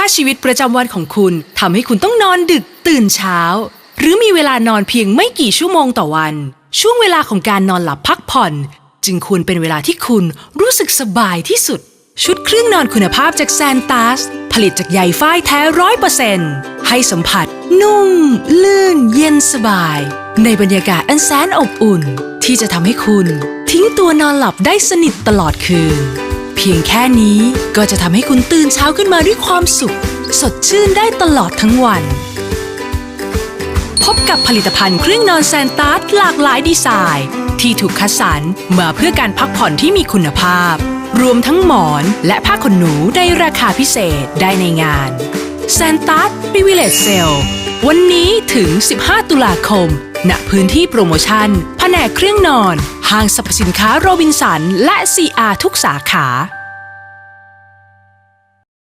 ถ้าชีวิตประจำวันของคุณทำให้คุณต้องนอนดึกตื่นเช้า หรือมีเวลานอนเพียงไม่กี่ชั่วโมงต่อวัน ช่วงเวลาของการนอนหลับพักผ่อน จึงควรเป็นเวลาที่คุณรู้สึกสบายที่สุด ชุดเครื่องนอนคุณภาพจากแซนตาสผลิตจากใยฝ้ายแท้ร้อยเปอร์เซนต์ให้สัมผัส นุ่ม ลื่น เย็นสบาย ในบรรยากาศอันแสนอบอุ่น ที่จะทำให้คุณ ทิ้งตัวนอนหลับได้สนิทตลอดคืน เพียงแค่นี้ก็จะทำให้คุณตื่นเช้าขึ้นมาด้วยความสุข สดชื่นได้ตลอดทั้งวัน พบกับผลิตภัณฑ์เครื่องนอนแซนตัสหลากหลายดีไซน์ ที่ถูกคัดสรรมาเพื่อการพักผ่อนที่มีคุณภาพ รวมทั้งหมอนและผ้าขนหนูในราคาพิเศษได้ในงานแซนตัส p r i v i l e g e Sale วันนี้ถึง 15 ตุลาคม ณ พื้นที่โปรโมชั่น แผนกเครื่องนอน ห้างสรรพสินค้าโรบินสัน และ CR ทุกสาขา